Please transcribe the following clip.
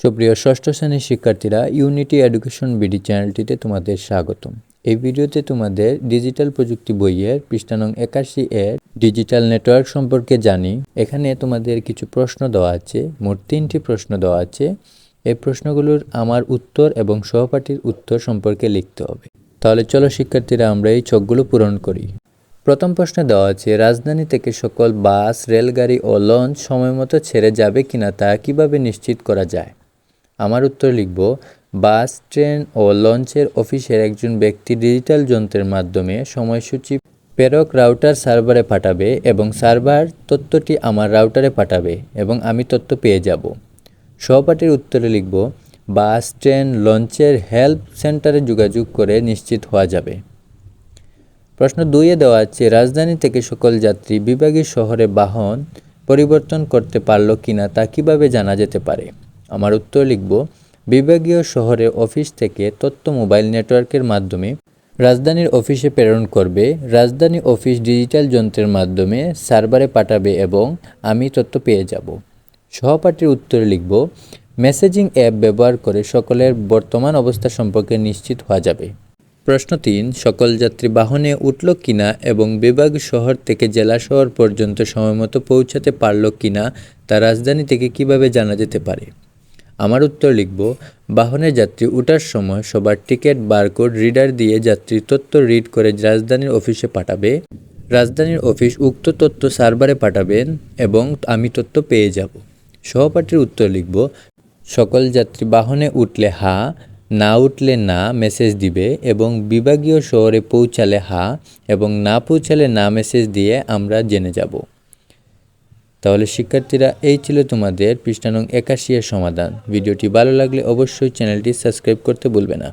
সুপ্রিয় ষষ্ঠ শ্রেণির শিক্ষার্থীরা ইউনিটি এডুকেশন বিডি চ্যানেলটিতে তোমাদের স্বাগতম। এই ভিডিওতে তোমাদের ডিজিটাল প্রযুক্তি বইয়ের পৃষ্ঠানং একাশি এর ডিজিটাল নেটওয়ার্ক সম্পর্কে জানি। এখানে তোমাদের কিছু প্রশ্ন দেওয়া আছে, মোট তিনটি প্রশ্ন দেওয়া আছে। এই প্রশ্নগুলোর আমার উত্তর এবং সহপাঠীর উত্তর সম্পর্কে লিখতে হবে। তাহলে চলো শিক্ষার্থীরা আমরা এই চোখগুলো পূরণ করি। প্রথম প্রশ্নে দেওয়া আছে, রাজধানী থেকে সকল বাস, রেলগাড়ি ও লঞ্চ সময়মতো ছেড়ে যাবে কিনা তা কীভাবে নিশ্চিত করা যায়? আমার উত্তর লিখব, বাস, ট্রেন ও লঞ্চের অফিসের একজন ব্যক্তি ডিজিটাল যন্ত্রের মাধ্যমে সময়সূচি প্রেরক রাউটার সার্ভারে পাঠাবে এবং সার্ভার তথ্যটি আমার রাউটারে পাঠাবে এবং আমি তথ্য পেয়ে যাব। সহপাঠীর উত্তরে লিখব, বাস, ট্রেন, লঞ্চের হেল্প সেন্টারে যোগাযোগ করে নিশ্চিত হওয়া যাবে। প্রশ্ন দুইয়ে দেওয়া আছে, রাজধানী থেকে সকল যাত্রী বিভাগীয় শহরে বাহন পরিবর্তন করতে পারল কিনা তা কীভাবে জানা যেতে পারে? আমার উত্তর লিখব, বিভাগীয় শহরে অফিস থেকে তথ্য মোবাইল নেটওয়ার্কের মাধ্যমে রাজধানীর অফিসে প্রেরণ করবে, রাজধানী অফিস ডিজিটাল যন্ত্রের মাধ্যমে সার্ভারে পাঠাবে এবং আমি তথ্য পেয়ে যাব। সহপাঠীর উত্তরে লিখব, মেসেজিং অ্যাপ ব্যবহার করে সকলের বর্তমান অবস্থা সম্পর্কে নিশ্চিত হওয়া যাবে। প্রশ্ন তিন, সকল যাত্রী বাহনে উঠল কিনা এবং বিভাগ শহর থেকে জেলা শহর পর্যন্ত সময়মতো পৌঁছাতে পারল কিনা তা রাজধানী থেকে কীভাবে জানা যেতে পারে? আমার উত্তর লিখব, বাহনের যাত্রী উঠার সময় সবার টিকিট, বারকোড, রিডার দিয়ে যাত্রীর তথ্য রিড করে রাজধানীর অফিসে পাঠাবে। রাজধানীর অফিস উক্ত তথ্য সার্ভারে পাঠাবেন এবং আমি তথ্য পেয়ে যাব। সহপাঠীর উত্তর লিখব, সকল যাত্রী বাহনে উঠলে হা, না উঠলে না মেসেজ দিবে এবং বিভাগীয় শহরে পৌঁছালে হা এবং না পৌঁছালে না মেসেজ দিয়ে আমরা জেনে যাব। তাহলে শিক্ষার্থীরা এই ছিল তোমাদের পৃষ্ঠানং একাশি এর সমাধান। ভিডিওটি ভালো লাগলে অবশ্যই চ্যানেলটি সাবস্ক্রাইব করতে ভুলবে না।